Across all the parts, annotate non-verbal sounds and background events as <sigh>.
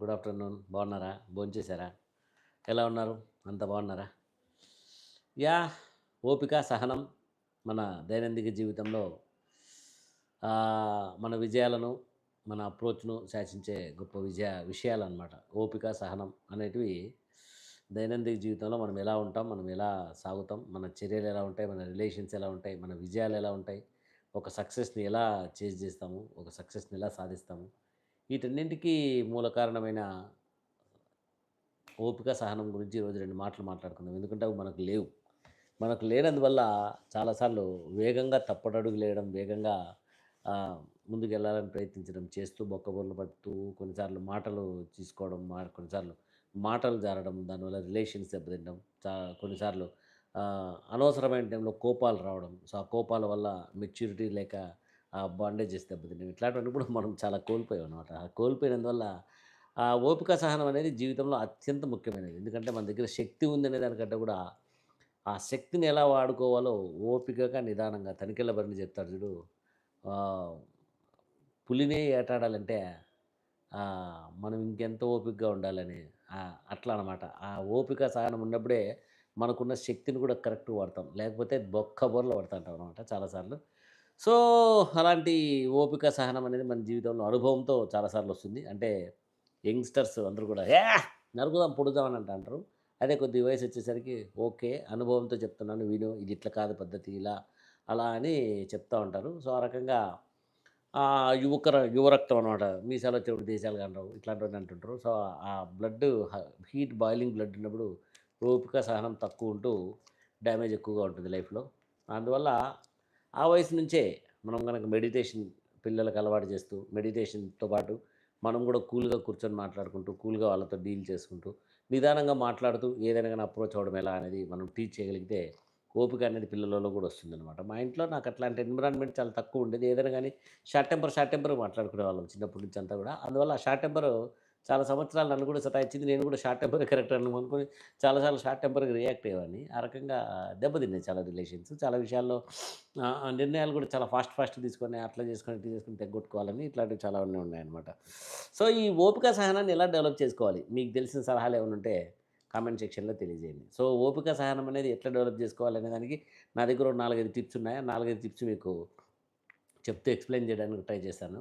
Good afternoon. బాగున్నారా? భోంచేశారా? ఎలా ఉన్నారు? అంత బాగున్నారా? యా ఓపిక సహనం మన దైనందిక జీవితంలో మన విజయాలను మన అప్రోచ్ను శాసించే గొప్ప విజయ విషయాలు అనమాట ఓపిక సహనం అనేటివి దైనందిక జీవితంలో మనం ఎలా ఉంటాం మనం ఎలా సాగుతాం మన చర్యలు ఎలా ఉంటాయి మన రిలేషన్స్ ఎలా ఉంటాయి మన విజయాలు ఎలా ఉంటాయి ఒక సక్సెస్ని ఎలా చేజ్ చేస్తాము ఒక సక్సెస్ని ఎలా సాధిస్తాము వీటన్నింటికీ మూల కారణమైన ఓపిక సహనం గురించి ఈరోజు రెండు మాటలు మాట్లాడుకుందాం. ఎందుకంటే అవి మనకు లేవు. మనకు లేనందువల్ల చాలాసార్లు వేగంగా తప్పటడుగు లేయడం వేగంగా ముందుకు వెళ్ళాలని ప్రయత్నించడం చేస్తూ బొక్కబొర్లు పడుతూ కొన్నిసార్లు మాటలు తీసుకోవడం మా కొన్నిసార్లు మాటలు జారడం దానివల్ల రిలేషన్స్ దెబ్బతింటడం చా కొన్నిసార్లు అనవసరమైన టైంలో కోపాలు రావడం. సో ఆ కోపాల వల్ల మెచ్యూరిటీ లేక బాండేజెస్ దెబ్బతింటాం ఇట్లాంటివన్నీ కూడా మనం చాలా కోల్పోయాం అనమాట ఆ కోల్పోయినందువల్ల ఆ ఓపిక సహనం అనేది జీవితంలో అత్యంత ముఖ్యమైనది. ఎందుకంటే మన దగ్గర శక్తి ఉందనే దానికంటే కూడా ఆ శక్తిని ఎలా వాడుకోవాలో ఓపికగా నిదానంగా తనిఖీల బరిని చెప్తాడు చూడు. పులినే ఏటాడాలంటే మనం ఇంకెంత ఓపికగా ఉండాలని. అట్లా అనమాట ఆ ఓపిక సహనం ఉన్నప్పుడే మనకున్న శక్తిని కూడా కరెక్ట్గా వాడతాం. లేకపోతే బొక్క బొర్రలు ఉంటాం అనమాట చాలాసార్లు. సో అలాంటి ఓపిక సహనం అనేది మన జీవితంలో అనుభవంతో చాలాసార్లు వస్తుంది అంటే యంగ్స్టర్స్ అందరూ కూడా ఏ నరుకుదాం పొడుదాం అని అంటారు అదే కొద్ది వయసు వచ్చేసరికి ఓకే అనుభవంతో చెప్తున్నాను విను ఇది ఇట్లా కాదు పద్ధతి ఇలా అలా అని చెప్తూ ఉంటారు. సో ఆ రకంగా ఆ యువకర యువరక్తం అనమాట మీసాలు వచ్చేప్పుడు దేశాలు అంటారు ఇట్లాంటివన్నీ అంటుంటారు. సో ఆ బ్లడ్ హీట్ బాయిలింగ్ బ్లడ్ ఉన్నప్పుడు ఓపిక సహనం తక్కువ ఉంటూ డ్యామేజ్ ఎక్కువగా ఉంటుంది లైఫ్లో. అందువల్ల ఆ వయసు నుంచే మనం కనుక మెడిటేషన్ పిల్లలకు అలవాటు చేస్తూ మెడిటేషన్తో పాటు మనం కూడా కూల్గా కూర్చొని మాట్లాడుకుంటూ కూల్గా వాళ్ళతో డీల్ చేసుకుంటూ నిదానంగా మాట్లాడుతూ ఏదైనా కానీ అప్రోచ్ అవ్వడం ఎలా అనేది మనం టీచ్ చేయగలిగితే ఓపిక అనేది పిల్లలలో కూడా వస్తుందన్నమాట. మా ఇంట్లో నాకు అట్లాంటి ఎన్విరాన్మెంట్ చాలా తక్కువ ఉండేది. ఏదైనా కానీ షార్ట్ టెంపర్ షార్ట్ టెంపర్ మాట్లాడుకునే వాళ్ళం చిన్నప్పటి నుంచి అంతా కూడా. అందువల్ల ఆ షార్ట్ టెంపర్ చాలా సంవత్సరాలు నన్ను కూడా సతాయించింది. నేను కూడా షార్ట్ టెంపర్ కరెక్ట్ అని అనుకుని చాలాసార్లు షార్ట్ టెంపర్కి రియాక్ట్ అయ్యేవాడిని. ఆ రకంగా దెబ్బతిన్నాయి చాలా రిలేషన్స్. చాలా విషయాల్లో ఆ, నిర్ణయాలు కూడా చాలా ఫాస్ట్ ఫాస్ట్ తీసుకొని అట్లా చేసుకొని ఇట్లా చేసుకొని తెగొట్టుకోవాలని ఇట్లాంటివి చాలా ఉన్నాయి ఉన్నాయన్నమాట. సో ఈ ఓపిక సహనాన్ని ఎలా డెవలప్ చేసుకోవాలి? మీకు తెలిసిన సలహాలు ఏమైనా ఉంటే కామెంట్ సెక్షన్లో తెలియజేయండి. సో ఓపిక సహనం అనేది ఎట్లా డెవలప్ చేసుకోవాలనే దానికి నా దగ్గర నాలుగైదు టిప్స్ ఉన్నాయి. నాలుగైదు టిప్స్ మీకు చెప్తూ ఎక్స్ప్లెయిన్ చేయడానికి ట్రై చేస్తాను.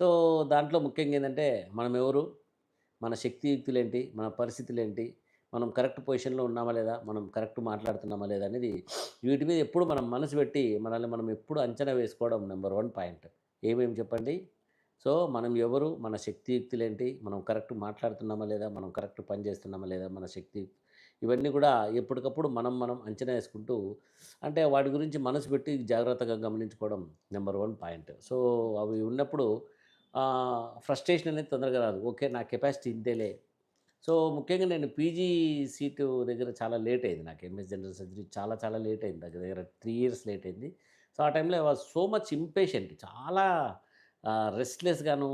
సో దాంట్లో ముఖ్యంగా ఏంటంటే మనం ఎవరు? మన శక్తియుక్తులు ఏంటి మన పరిస్థితులు ఏంటి మనం కరెక్ట్ పొజిషన్లో ఉన్నామా లేదా మనం కరెక్ట్ మాట్లాడుతున్నామా లేదా అనేది వీటి మీద ఎప్పుడు మనం మనసు పెట్టి మనల్ని మనం ఎప్పుడు అంచనా వేసుకోవడం నెంబర్ వన్ పాయింట్. ఏమేమి చెప్పండి? సో మనం ఎవరు మన శక్తియుక్తులు ఏంటి మనం కరెక్ట్ మాట్లాడుతున్నామా లేదా మనం కరెక్ట్ పని చేస్తున్నామా లేదా మన శక్తి ఇవన్నీ కూడా ఎప్పటికప్పుడు మనం మనం అంచనా వేసుకుంటూ అంటే వాటి గురించి మనసు పెట్టి జాగ్రత్తగా గమనించుకోవడం నెంబర్ వన్ పాయింట్. సో అవి ఉన్నప్పుడు ఫ్రస్ట్రేషన్ అనేది తొందరగా రాదు. ఓకే నా కెపాసిటీ ఇంతేలే. సో ముఖ్యంగా నేను పీజీ సీటు దగ్గర చాలా లేట్ అయింది నాకు. ఎంఎస్ జనరల్ సర్జరీ చాలా చాలా లేట్ అయింది. దగ్గర దగ్గర త్రీ ఇయర్స్ లేట్ అయింది. సో ఆ టైంలో వాజ్ సో మచ్ ఇంపేషెంట్ చాలా రెస్ట్లెస్గాను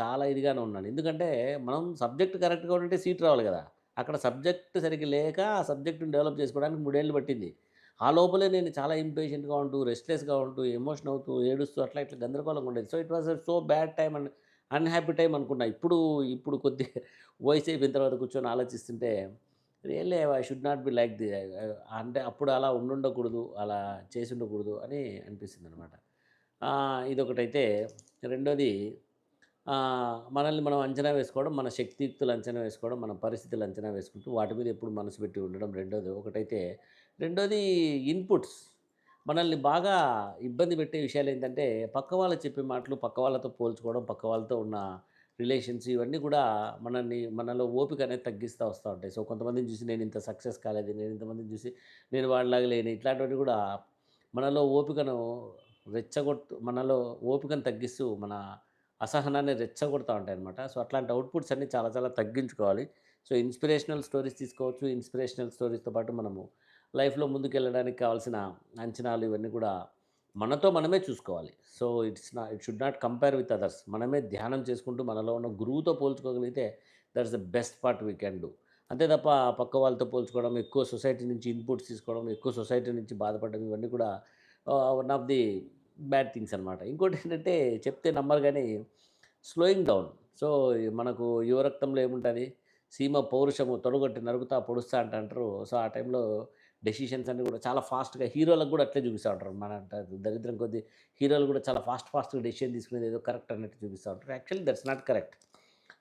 చాలా ఇదిగాను ఉన్నాను. ఎందుకంటే మనం సబ్జెక్ట్ కరెక్ట్గా ఉంటే సీట్ రావాలి కదా. అక్కడ సబ్జెక్ట్ సరిగ్గా లేక ఆ సబ్జెక్టుని డెవలప్ చేసుకోవడానికి మూడేళ్ళు పట్టింది. ఆ లోపలే నేను చాలా ఇంపేషెంట్గా ఉంటూ రెస్ట్లెస్గా ఉంటూ ఎమోషన్ అవుతూ ఏడుస్తూ అట్లా ఇట్లా గందరగోళంగా ఉండేది. So it was so bad time and unhappy time అనుకున్నా. ఇప్పుడు ఇప్పుడు కొద్ది <laughs> వయసు అయిపోయిన తర్వాత కూర్చొని ఆలోచిస్తుంటే really I should not be like the అంటే అప్పుడు అలా ఉండుండకూడదు అలా చేసి ఉండకూడదు అని అనిపిస్తుంది అనమాట ఇదొకటైతే. రెండోది మనల్ని మనం అంచనా వేసుకోవడం మన శక్తియుక్తులు అంచనా వేసుకోవడం మన పరిస్థితులు అంచనా వేసుకుంటూ వాటి మీద ఎప్పుడు మనసు పెట్టి ఉండడం రెండోది. ఒకటైతే రెండోది ఇన్పుట్స్. మనల్ని బాగా ఇబ్బంది పెట్టే విషయాలు ఏంటంటే పక్క వాళ్ళు చెప్పే మాటలు పక్క వాళ్ళతో పోల్చుకోవడం పక్క వాళ్ళతో ఉన్న రిలేషన్స్ ఇవన్నీ కూడా మనల్ని మనలో ఓపిక అనేది తగ్గిస్తూ వస్తూ ఉంటాయి. సో కొంతమందిని చూసి నేను ఇంత సక్సెస్ కాలేదు నేను ఇంతమందిని చూసి నేను వాళ్ళలాగా లేను ఇట్లాంటివన్నీ కూడా మనలో ఓపికను రెచ్చగొట్టు మనలో ఓపికను తగ్గిస్తూ మన అసహనాన్ని రెచ్చగొడతా ఉంటాయి అనమాట సో అట్లాంటి అవుట్పుట్స్ అన్ని చాలా చాలా తగ్గించుకోవాలి. సో ఇన్స్పిరేషనల్ స్టోరీస్ తీసుకోవచ్చు. ఇన్స్పిరేషనల్ స్టోరీస్తో పాటు మనము లైఫ్లో ముందుకెళ్ళడానికి కావాల్సిన అంచనాలు ఇవన్నీ కూడా మనతో మనమే చూసుకోవాలి. సో ఇట్స్ నా it should not compare with others. మనమే ధ్యానం చేసుకుంటూ మనలో ఉన్న గురువుతో పోల్చుకోగలిగితే that's the best part we can do. అంతే తప్ప పక్క వాళ్ళతో పోల్చుకోవడం ఎక్కువ సొసైటీ నుంచి ఇన్పుట్స్ తీసుకోవడం ఎక్కువ సొసైటీ నుంచి బాధపడడం ఇవన్నీ కూడా one of the bad things అనమాట ఇంకోటి ఏంటంటే చెప్తే నమ్మరు కానీ స్లోయింగ్ డౌన్ సో మనకు యువరక్తంలో ఏముంటుంది? సీమ పౌరుషము తొడగొట్టి నరుకుతా పొడుస్తా అంట అంటారు. సో ఆ టైంలో డెసిషన్స్ అన్నీ కూడా చాలా ఫాస్ట్గా హీరోలకు కూడా అట్లే చూపిస్తూ ఉంటారు. మన దరిద్రం కొద్ది హీరోలు కూడా చాలా ఫాస్ట్ ఫాస్ట్గా డెసిషన్ తీసుకునేది ఏదో కరెక్ట్ అన్నట్టు చూపిస్తూ ఉంటారు. Actually that's not correct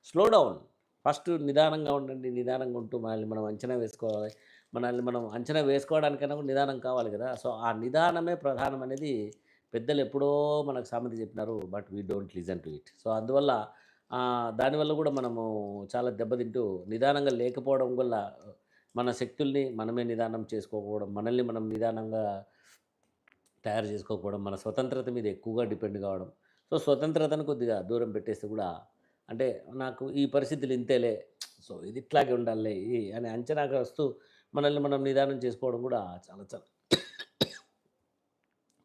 slow down first నిదానంగా ఉండండి నిదానంగా ఉంటూ మనల్ని మనం అంచనా వేసుకోవాలి. మనల్ని మనం అంచనా వేసుకోవడానికైనా కూడా నిదానం కావాలి కదా. సో ఆ నిదానమే ప్రధానం అనేది పెద్దలు ఎప్పుడో మనకు సామెత చెప్పినారు but we don't listen to it so అందువల్ల దానివల్ల కూడా మనము చాలా దెబ్బతింటూ నిదానంగా లేకపోవడం వల్ల మన శక్తుల్ని మనమే నిదానం చేసుకోకపోవడం మనల్ని మనం నిదానంగా తయారు చేసుకోకపోవడం మన స్వతంత్రత మీద ఎక్కువగా డిపెండ్ కావడం. సో స్వతంత్రతను కొద్దిగా దూరం పెట్టేస్తే కూడా అంటే నాకు ఈ పరిస్థితులు ఇంతేలే సో ఇది ఇట్లాగే ఉండాలి అని అంచనాకు వస్తూ మనల్ని మనం నిదానం చేసుకోవడం కూడా చాలా చాలా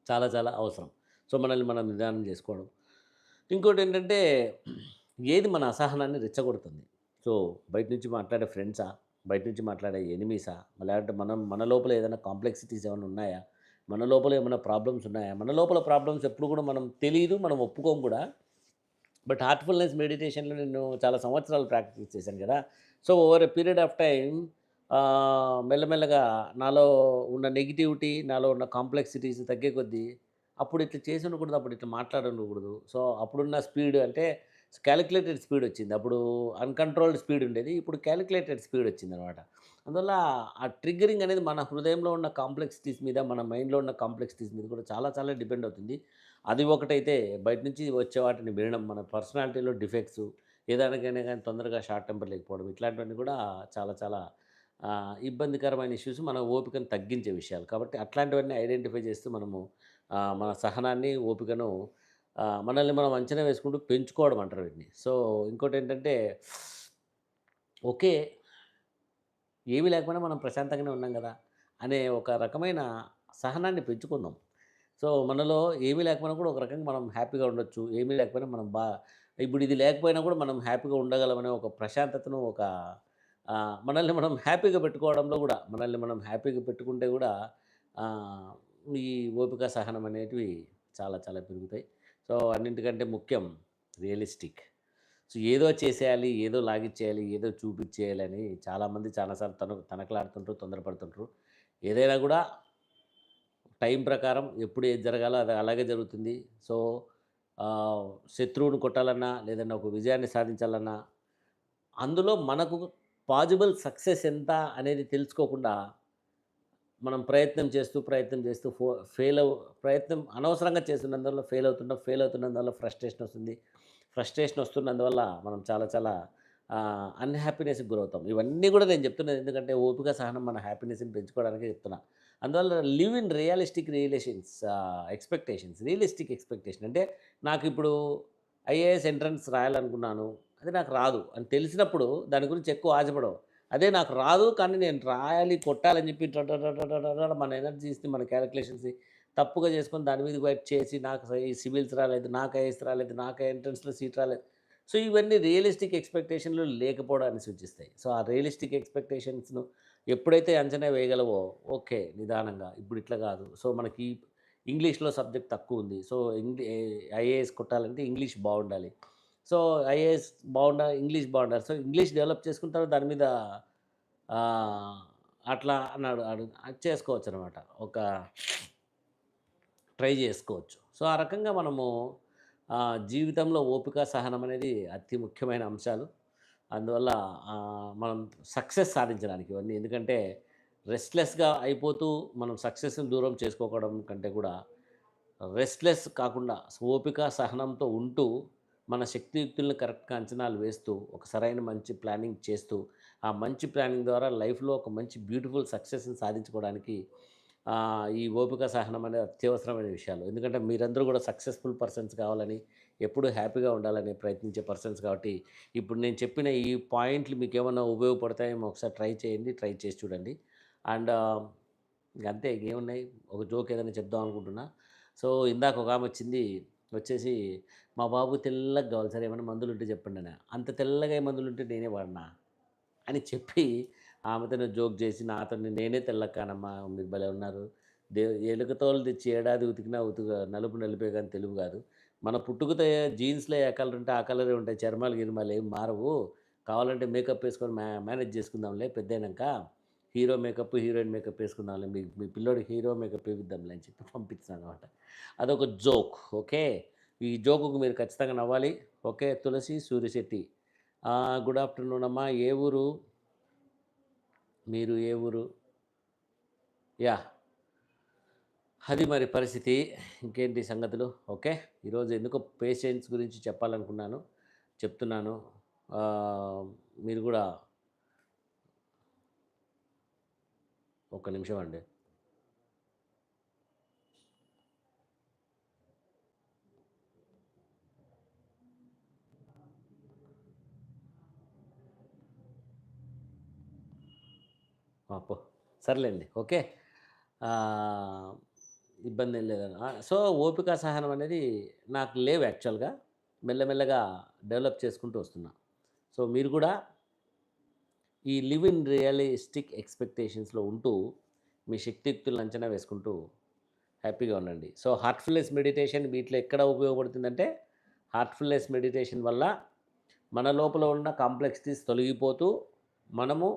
చాలా చాలా అవసరం. సో మనల్ని మనం నిదానం చేసుకోవడం. ఇంకోటి ఏంటంటే ఏది మన అసహనాన్ని రెచ్చగొడుతుంది. సో బయట నుంచి మాట్లాడే ఫ్రెండ్సా బయట నుంచి మాట్లాడే ఎనిమీసా? లేదంటే మనం మన లోపల ఏదైనా కాంప్లెక్సిటీస్ ఏమైనా ఉన్నాయా? మన లోపల ఏమైనా ప్రాబ్లమ్స్ ఉన్నాయా? మన లోపల ప్రాబ్లమ్స్ ఎప్పుడు కూడా మనం తెలియదు మనం ఒప్పుకోం కూడా. బట్ హార్ట్ఫుల్నెస్ మెడిటేషన్లో నేను చాలా సంవత్సరాలు ప్రాక్టీస్ చేశాను కదా. So over a period of time మెల్లమెల్లగా నాలో ఉన్న నెగిటివిటీ నాలో ఉన్న కాంప్లెక్సిటీస్ తగ్గే కొద్దీ అప్పుడు ఇట్లా చేసి ఉండకూడదు అప్పుడు ఇట్లా మాట్లాడకూడదు. సో అప్పుడున్న స్పీడ్ అంటే క్యాలిక్యులేటెడ్ స్పీడ్ వచ్చింది. అప్పుడు అన్కంట్రోల్డ్ స్పీడ్ ఉండేది. ఇప్పుడు క్యాలిక్యులేటెడ్ స్పీడ్ వచ్చింది అనమాట అందువల్ల ఆ ట్రిగ్గరింగ్ అనేది మన హృదయంలో ఉన్న కాంప్లెక్సిటీస్ మీద మన మైండ్లో ఉన్న కాంప్లెక్సిటీస్ మీద కూడా చాలా చాలా డిపెండ్ అవుతుంది. అది ఒకటైతే బయట నుంచి వచ్చే వాటిని వినడం మన పర్సనాలిటీలో డిఫెక్ట్స్ ఏదానికైనా కానీ తొందరగా షార్ట్ టెంపర్ లేకపోవడం ఇట్లాంటివన్నీ కూడా చాలా చాలా ఇబ్బందికరమైన ఇష్యూస్ మన ఓపికను తగ్గించే విషయాలు. కాబట్టి అట్లాంటివన్నీ ఐడెంటిఫై చేస్తూ మనము మన సహనాన్ని ఓపికను మనల్ని మనం అంచనా వేసుకుంటూ పెంచుకోవడం అంటారు వీటిని. సో ఇంకోటి ఏంటంటే ఓకే ఏమీ లేకపోయినా మనం ప్రశాంతంగానే ఉన్నాం కదా అనే ఒక రకమైన సహనాన్ని పెంచుకుందాం. సో మనలో ఏమీ లేకపోయినా కూడా ఒక రకంగా మనం హ్యాపీగా ఉండొచ్చు. ఏమీ లేకపోయినా మనం బా ఇప్పుడు ఇది లేకపోయినా కూడా మనం హ్యాపీగా ఉండగలమనే ఒక ప్రశాంతతను ఒక మనల్ని మనం హ్యాపీగా పెట్టుకోవడంలో కూడా మనల్ని మనం హ్యాపీగా పెట్టుకుంటే కూడా ఈ ఓపిక సహనం అనేటివి చాలా చాలా పెరుగుతాయి. సో అన్నింటికంటే ముఖ్యం రియలిస్టిక్. సో ఏదో చేసేయాలి ఏదో లాగిచ్చేయాలి ఏదో చూపించేయాలి అని చాలామంది చాలాసార్లు తన తనకలాడుతుంటారు తొందరపడుతుంటారు ఏదైనా కూడా టైం ప్రకారం ఎప్పుడు ఏది జరగాలో అది అలాగే జరుగుతుంది. సో శత్రువును కొట్టాలన్నా లేదన్నా ఒక విజయాన్ని సాధించాలన్నా అందులో మనకు పాజిబుల్ సక్సెస్ ఎంత అనేది తెలుసుకోకుండా మనం ప్రయత్నం చేస్తూ ప్రయత్నం చేస్తూ ఫో ఫెయిల్ అవు ప్రయత్నం అనవసరంగా చేస్తున్నందువల్ల ఫెయిల్ అవుతున్నాం ఫెయిల్ అవుతున్నందువల్ల ఫ్రస్ట్రేషన్ వస్తుంది. ఫ్రస్ట్రేషన్ వస్తున్నందువల్ల మనం చాలా చాలా అన్హ్యాపీనెస్కి గురవుతాం. ఇవన్నీ కూడా నేను చెప్తున్నాను. ఎందుకంటే ఓపిక సహనం మన హ్యాపీనెస్ని పెంచుకోవడానికి చెప్తున్నా. అందువల్ల live in realistic relations expectations realistic expectation అంటే నాకు ఇప్పుడు ఐఏఎస్ ఎంట్రన్స్ రాయాలనుకున్నాను. అది నాకు రాదు. అని తెలిసినప్పుడు దాని గురించి ఎక్కువ ఆశపడవు. అదే నాకు రాదు కానీ నేను రాయాలి కొట్టాలని చెప్పి మన ఎనర్జీస్ని మన క్యాలిక్యులేషన్స్ తప్పుగా చేసుకొని దాని మీద వైపు చేసి నాకు ఈ సివిల్స్ రాలేదు నాకు ఐఎస్ రాలేదు నాకు ఎంట్రన్స్లో సీట్ రాలేదు. సో ఇవన్నీ రియలిస్టిక్ ఎక్స్పెక్టేషన్లు లేకపోవడాన్ని సూచిస్తాయి. సో ఆ రియలిస్టిక్ ఎక్స్పెక్టేషన్స్ను ఎప్పుడైతే అంచనా వేయగలవో ఓకే నిదానంగా ఇప్పుడు ఇట్లా కాదు. సో మనకి ఇంగ్లీష్లో సబ్జెక్ట్ తక్కువ ఉంది. సో ఇంగ్లీ ఐఏఎస్ కొట్టాలంటే ఇంగ్లీష్ బాగుండాలి. సో ఐఏఎస్ బాగుండాలి ఇంగ్లీష్ బాగుండాలి సో ఇంగ్లీష్ డెవలప్ చేసుకున్న తర్వాత దాని మీద అట్లా అన్నాడు చేసుకోవచ్చు అనమాట ఒక ట్రై చేసుకోవచ్చు. సో ఆ రకంగా మనము జీవితంలో ఓపిక సహనం అనేది అతి ముఖ్యమైన అంశాలు. అందువల్ల మనం సక్సెస్ సాధించడానికి ఇవన్నీ. ఎందుకంటే రెస్ట్లెస్గా అయిపోతూ మనం సక్సెస్ని దూరం చేసుకోవడం కంటే కూడా రెస్ట్లెస్ కాకుండా ఓపిక సహనంతో ఉంటూ మన శక్తియుక్తులను కరెక్ట్గా అంచనాలు వేస్తూ ఒక సరైన మంచి ప్లానింగ్ చేస్తూ ఆ మంచి ప్లానింగ్ ద్వారా లైఫ్లో ఒక మంచి బ్యూటిఫుల్ సక్సెస్ని సాధించుకోవడానికి ఈ ఓపిక సహనం అనేది అత్యవసరమైన విషయాలు. ఎందుకంటే మీరందరూ కూడా సక్సెస్ఫుల్ పర్సన్స్ కావాలని ఎప్పుడూ హ్యాపీగా ఉండాలని ప్రయత్నించే పర్సన్స్ కాబట్టి ఇప్పుడు నేను చెప్పిన ఈ పాయింట్లు మీకు ఏమైనా ఉపయోగపడతాయేమో ఒకసారి ట్రై చేయండి ట్రై చేసి చూడండి. అండ్ అంతే ఇంకేమున్నాయి? ఒక జోక్ ఏదైనా చెప్దాం అనుకుంటున్నా. సో ఇందాక ఒక ఆమె వచ్చింది వచ్చేసి మా బాబు తెల్లగా కావాలి. సార్ ఏమైనా మందులు ఉంటే చెప్పండి అని అంత తెల్లగా మందులు ఉంటే నేనే వాడినా? అని చెప్పి ఆమెతో జోక్ చేసి నాతో నేనే తెల్లకానమ్మా మీరు భలే ఉన్నారు. దే ఎలుకతోలు తెచ్చి ఏడాది ఉతికినా ఉతుక నలుపు నలిపే కానీ తెలుగు కాదు. మన పుట్టుకతో జీన్స్లో ఏ కలర్ ఉంటే ఆ కలరే ఉంటాయి. చర్మాలు గిర్మాలు ఏం మారవు. కావాలంటే మేకప్ వేసుకొని మ్యా మేనేజ్ చేసుకుందాంలే పెద్దయినాక. హీరో మేకప్ హీరోయిన్ మేకప్ వేసుకుందాంలే. మీ మీ పిల్లోడు హీరో మేకప్ వేపిద్దాంలే అని చెప్పి పంపించాను అనమాట అదొక జోక్ ఓకే? ఈ జోకుకు మీరు ఖచ్చితంగా నవ్వాలి. Okay Tulasi Suryashetty. Good afternoon అమ్మా. ఏ ఊరు? మీరు ఏ ఊరు? యా. అది మరి పరిస్థితి. ఇంకేంటి సంగతులు? ఓకే ఈరోజు ఎందుకో పేషెంట్స్ గురించి చెప్పాలనుకున్నాను చెప్తున్నాను. మీరు కూడా ఒక నిమిషం అండి. అప్పు సర్లేండి ఓకే. ఇబ్బంది ఏం లేదని సో ఓపిక సహనం అనేది నాకు లేవు యాక్చువల్గా. మెల్లమెల్లగా డెవలప్ చేసుకుంటూ వస్తున్నా. సో మీరు కూడా ఈ లివ్ ఇన్ రియలిస్టిక్ ఎక్స్పెక్టేషన్స్లో ఉంటూ మీ శక్తియుక్తులను అంచనా వేసుకుంటూ హ్యాపీగా ఉండండి. సో హార్ట్ఫుల్నెస్ మెడిటేషన్ వీటిలో ఎక్కడ ఉపయోగపడుతుందంటే హార్ట్ఫుల్నెస్ మెడిటేషన్ వల్ల మన లోపల ఉన్న కాంప్లెక్సిటీస్ తొలగిపోతూ మనము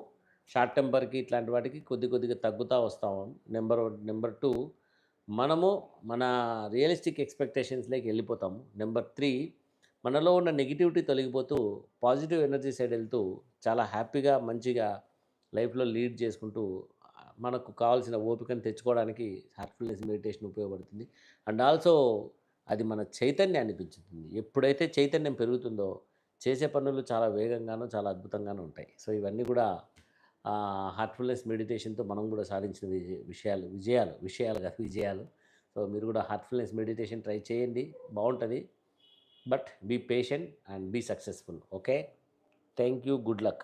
షార్ట్ టెంపర్కి ఇట్లాంటి వాటికి కొద్ది కొద్దిగా తగ్గుతూ వస్తాము నెంబర్ నెంబర్ టూ మనము మన రియలిస్టిక్ ఎక్స్పెక్టేషన్స్లోకి వెళ్ళిపోతాము నెంబర్ త్రీ మనలో ఉన్న నెగిటివిటీ తొలగిపోతూ పాజిటివ్ ఎనర్జీ సైడ్ వెళ్తూ చాలా హ్యాపీగా మంచిగా లైఫ్లో లీడ్ చేసుకుంటూ మనకు కావాల్సిన ఓపికను తెచ్చుకోవడానికి హార్ట్ఫుల్నెస్ మెడిటేషన్ ఉపయోగపడుతుంది. అండ్ ఆల్సో అది మన చైతన్యాన్ని పెంచుతుంది. ఎప్పుడైతే చైతన్యం పెరుగుతుందో చేసే పనులు చాలా వేగంగాను చాలా అద్భుతంగానూ ఉంటాయి. సో ఇవన్నీ కూడా హార్ట్ఫుల్నెస్ మెడిటేషన్తో మనం కూడా సాధించిన విషయాలు విజయాలు విషయాలు కాదు విజయాలు. సో మీరు కూడా హార్ట్ఫుల్నెస్ మెడిటేషన్ ట్రై చేయండి. బాగుంటుంది but be patient and be successful. Okay? Thank you good luck.